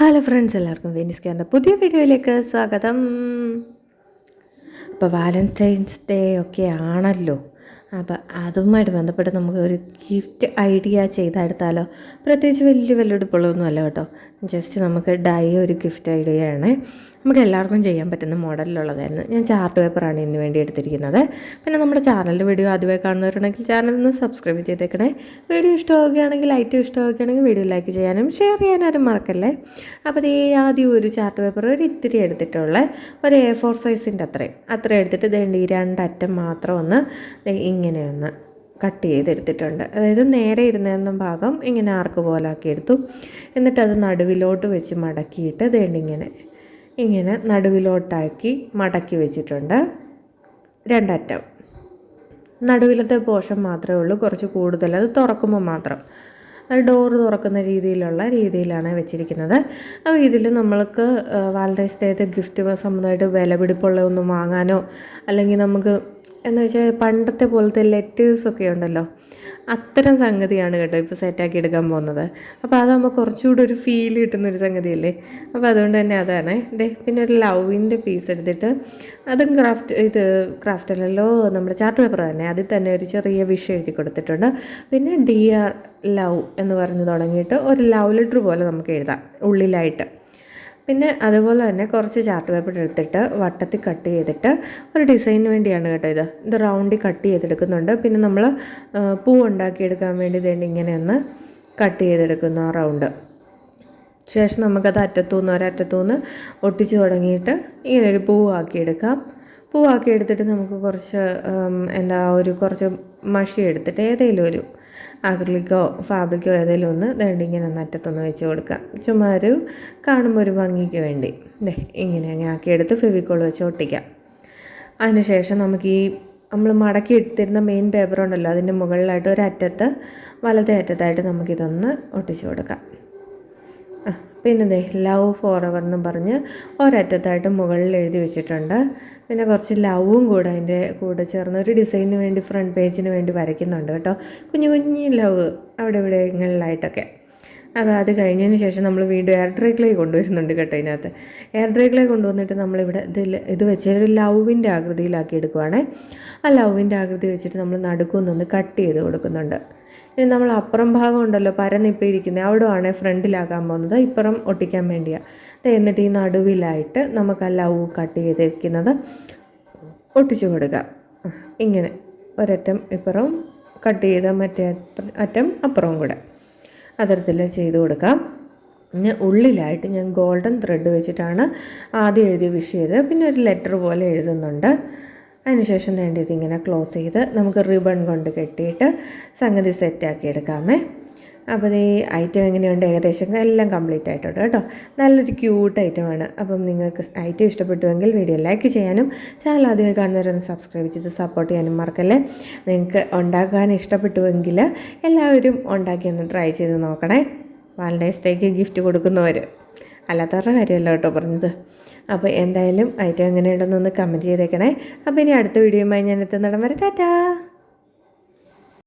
Hello friends എല്ലാവർക്കും Venice കെയറിന്റെ പുതിയ വീഡിയോയിലേക്ക് സ്വാഗതം. അപ്പോൾ വാലന്റൈൻസ് ഡേ ഒക്കെ ആണല്ലോ. അപ്പോൾ അതുമായിട്ട് ബന്ധപ്പെട്ട് നമുക്ക് ഒരു ഗിഫ്റ്റ് ഐഡിയ ചെയ്തെടുത്താലോ പ്രത്യേകിച്ച് വലിയ വെല്ലുവിളിപ്പുള്ളതൊന്നും അല്ല കേട്ടോ. ജസ്റ്റ് നമുക്ക് ഡൈ ഒരു ഗിഫ്റ്റ് ഐഡിയയാണ് നമുക്ക് എല്ലാവർക്കും ചെയ്യാൻ പറ്റുന്ന മോഡലിലുള്ളതായിരുന്നു. ഞാൻ ചാർട്ട് പേപ്പറാണ് ഇതിന് വേണ്ടി എടുത്തിരിക്കുന്നത്. പിന്നെ നമ്മുടെ ചാനലിന്റെ വീഡിയോ ആദ്യമായി കാണുന്നവരുണ്ടെങ്കിൽ ചാനൽ ഒന്ന് സബ്സ്ക്രൈബ് ചെയ്തേക്കണേ. വീഡിയോ ഇഷ്ടമാവുകയാണെങ്കിൽ ഐറ്റം ഇഷ്ടമാവുകയാണെങ്കിൽ വീഡിയോ ലൈക്ക് ചെയ്യാനും ഷെയർ ചെയ്യാനും മറക്കല്ലേ? അപ്പോൾ ഈ ആദ്യം ഒരു ചാർട്ട് പേപ്പർ ഒരു ഇത്തിരി എടുത്തിട്ടുള്ള ഒരു എ ഫോർ സൈസിന്റെ അത്രയും. അത്രയും എടുത്തിട്ട് ഇതേണ്ടി രണ്ടറ്റം മാത്രം ഒന്ന് ദേ ഇങ്ങനെ കട്ട് ചെയ്തെടുത്തിട്ടുണ്ട്. അതായത് നേരെ ഇരുന്ന ഭാഗം ഇങ്ങനെ ആർക്ക് പോലാക്കി എടുത്തു. എന്നിട്ട് അത് നടുവിലോട്ട് വെച്ച് മടക്കിയിട്ട് ഇങ്ങനെ. ഇങ്ങനെ നടുവിലോട്ടാക്കി മടക്കി വെച്ചിട്ടുണ്ട്. രണ്ടറ്റം. നടുവിലത്തെ പോഷൻ മാത്രമേ ഉള്ളൂ കുറച്ച് കൂടുതൽ. അത് തുറക്കുമ്പോൾ മാത്രം. ഡോറ് തുറക്കുന്ന രീതിയിലുള്ള രീതിയിലാണ് വെച്ചിരിക്കുന്നത്. അപ്പോൾ ഇതിൽ നമ്മൾക്ക് വാലന്റൈൻസ് ഡേത്തെ ഗിഫ്റ്റ് സംബന്ധമായിട്ട് വിലപിടിപ്പുള്ള ഒന്നും വാങ്ങാനോ അല്ലെങ്കിൽ നമുക്ക് എന്ന് വെച്ചാൽ പണ്ടത്തെ പോലത്തെ ലെറ്റേഴ്സൊക്കെ ഉണ്ടല്ലോ. അത്തരം സംഗതിയാണ് കേട്ടോ ഇപ്പോൾ സെറ്റാക്കി എടുക്കാൻ പോകുന്നത്. അപ്പോൾ അതാകുമ്പോൾ കുറച്ചുകൂടി ഒരു ഫീൽ കിട്ടുന്നൊരു സംഗതിയല്ലേ? അപ്പോൾ അതുകൊണ്ട് തന്നെ അതാണ്. ഇതേ പിന്നെ ഒരു ലവിന്റെ പീസ് എടുത്തിട്ട് അതും ക്രാഫ്റ്റ് ഇത് ക്രാഫ്റ്റ് അല്ലല്ലോ നമ്മുടെ ചാർട്ട് പേപ്പർ തന്നെ. അതിൽ തന്നെ ഒരു ചെറിയ വിഷ് എഴുതി കൊടുത്തിട്ടുണ്ട്. പിന്നെ ഡി ആർ ലവ് എന്ന് പറഞ്ഞ് തുടങ്ങിയിട്ട് ഒരു ലവ് ലെറ്റർ പോലെ നമുക്ക് എഴുതാം ഉള്ളിലായിട്ട്. പിന്നെ അതുപോലെ തന്നെ കുറച്ച് ചാർട്ട് പേപ്പർ എടുത്തിട്ട് വട്ടത്തിൽ കട്ട് ചെയ്തിട്ട് ഒരു ഡിസൈന് വേണ്ടിയാണ് കേട്ടോ ഇത്. ഇത് റൗണ്ടിൽ കട്ട് ചെയ്തെടുക്കുന്നുണ്ട്. പിന്നെ നമ്മൾ പൂ ഉണ്ടാക്കിയെടുക്കാൻ വേണ്ടി ഇതേണ്ടി ഇങ്ങനെ ഒന്ന് കട്ട് ചെയ്തെടുക്കുന്നു ആ റൗണ്ട് ശേഷം നമുക്കത് അറ്റത്തുനിന്ന് ഒരറ്റത്തുനിന്ന് ഒട്ടിച്ച് തുടങ്ങിയിട്ട് ഇങ്ങനെ ഒരു പൂവാക്കിയെടുക്കാം പൂവാക്കി എടുത്തിട്ട് നമുക്ക് കുറച്ച് എന്താ ഒരു കുറച്ച് മഷി എടുത്തിട്ട് ഏതെങ്കിലും ഒരു അക്രിലിക്കോ ഫാബ്രിക്കോ ഏതെങ്കിലും ഒന്ന് ദണ്ടിങ്ങനെ നറ്റത്തൊന്ന് വെച്ച് കൊടുക്കാം. ചുമ്മാ ഒരു കാണുമ്പോൾ ഒരു ഭംഗിക്ക് വേണ്ടി. ദേ ഇങ്ങനെ അങ്ങ് ആക്കിയെടുത്ത് ഫെവിക്കോൾ വെച്ച് ഒട്ടിക്കാം. അതിനുശേഷം നമുക്ക് ഈ നമ്മൾ മടക്കി ഇട്ടിരുന്ന മെയിൻ പേപ്പർ ഉണ്ടല്ലോ അതിന്റെ മുകളിലായിട്ട് ഒരു ഒരറ്റത്ത് വലത്തെ അറ്റത്തായിട്ട് നമുക്കിതൊന്ന് ഒട്ടിച്ചു കൊടുക്കാം. പിന്നെ ദേ ലവ് ഫോർ എവർ എന്നും പറഞ്ഞ് ഒരറ്റത്തായിട്ട് മുകളിൽ എഴുതി വെച്ചിട്ടുണ്ട്. പിന്നെ കുറച്ച് ലവും കൂടെ അതിന്റെ കൂടെ ചേർന്ന് ഒരു ഡിസൈനിന് വേണ്ടി ഫ്രണ്ട് പേജിന് വേണ്ടി വരയ്ക്കുന്നുണ്ട് കേട്ടോ. കുഞ്ഞു കുഞ്ഞു ലവ് അവിടെ ഇവിടെങ്ങളിലായിട്ടൊക്കെ അപ്പോൾ അത് കഴിഞ്ഞതിന് ശേഷം നമ്മൾ വീണ്ടും എയർ ഡ്രൈ ക്ലേ കൊണ്ടുവരുന്നുണ്ട് കേട്ടോ ഇതിനകത്ത്. എയർ ഡ്രൈ ക്ലേ കൊണ്ടുവന്നിട്ട് നമ്മളിവിടെ ഇതിൽ ഇത് വെച്ച് ഒരു ലവിന്റെ ആകൃതിയിലാക്കി എടുക്കുവാണേ. ആ ലവിന്റെ ആകൃതി വെച്ചിട്ട് നമ്മൾ നടുക്കൊന്നൊന്ന് കട്ട് ചെയ്ത് കൊടുക്കുന്നുണ്ട്. ഇനി നമ്മൾ അപ്പുറം ഭാഗം ഉണ്ടല്ലോ പരന്നിപ്പോൾ ഇരിക്കുന്നത് അവിടെ ആണെങ്കിൽ ഫ്രണ്ടിലാക്കാൻ പോകുന്നത്. ഇപ്പുറം ഒട്ടിക്കാൻ വേണ്ടിയാണ് എന്നിട്ട് ഈ നടുവിലായിട്ട് നമുക്ക് ആ ലവ് കട്ട് ചെയ്തിരിക്കുന്നത് ഒട്ടിച്ചു കൊടുക്കുക ഇങ്ങനെ ഒരറ്റം ഇപ്പുറം കട്ട് ചെയ്ത മറ്റേ അറ്റം അപ്പുറവും കൂടെ. അതരത്തിൽ ചെയ്ത് കൊടുക്കാം. പിന്നെ ഉള്ളിലായിട്ട് ഞാൻ ഗോൾഡൻ ത്രെഡ് വെച്ചിട്ടാണ് ആദ്യം എഴുതി വിഷ് പിന്നെ ഒരു ലെറ്റർ പോലെ എഴുതുന്നുണ്ട്. അതിനുശേഷം വേണ്ടത് ഇങ്ങനെ ക്ലോസ് ചെയ്ത് നമുക്ക് റിബൺ കൊണ്ട് കെട്ടിയിട്ട് സംഗതി സെറ്റാക്കി എടുക്കാമേ. അപ്പോൾ ഈ ഐറ്റം എങ്ങനെയുണ്ട്? ഏകദേശം എല്ലാം കംപ്ലീറ്റ് ആയിട്ടുണ്ട് കേട്ടോ. നല്ലൊരു ക്യൂട്ട് ഐറ്റമാണ് അപ്പം നിങ്ങൾക്ക് ഐറ്റം ഇഷ്ടപ്പെട്ടുവെങ്കിൽ വീഡിയോ ലൈക്ക് ചെയ്യാനും ചാനൽ ആദ്യമായി കാണുന്നവരൊന്ന് സബ്സ്ക്രൈബ് ചെയ്ത് സപ്പോർട്ട് ചെയ്യാനും മറക്കല്ലേ? നിങ്ങൾക്ക് ഉണ്ടാക്കാൻ ഇഷ്ടപ്പെട്ടുവെങ്കിൽ എല്ലാവരും ഉണ്ടാക്കി ഒന്ന് ട്രൈ ചെയ്ത് നോക്കണേ. വാലന്റൈൻസ് ഡേക്ക് ഗിഫ്റ്റ് കൊടുക്കുന്നവർ അല്ലാത്തവരുടെ കാര്യമല്ല കേട്ടോ പറഞ്ഞത്. അപ്പോൾ എന്തായാലും ഐറ്റം എങ്ങനെയുണ്ടെന്നൊന്ന് കമന്റ് ചെയ്തേക്കണേ. അപ്പോൾ ഇനി അടുത്ത വീഡിയോയുമായി ഞാൻ എത്തുന്നിടം വരെ. ടാറ്റാ!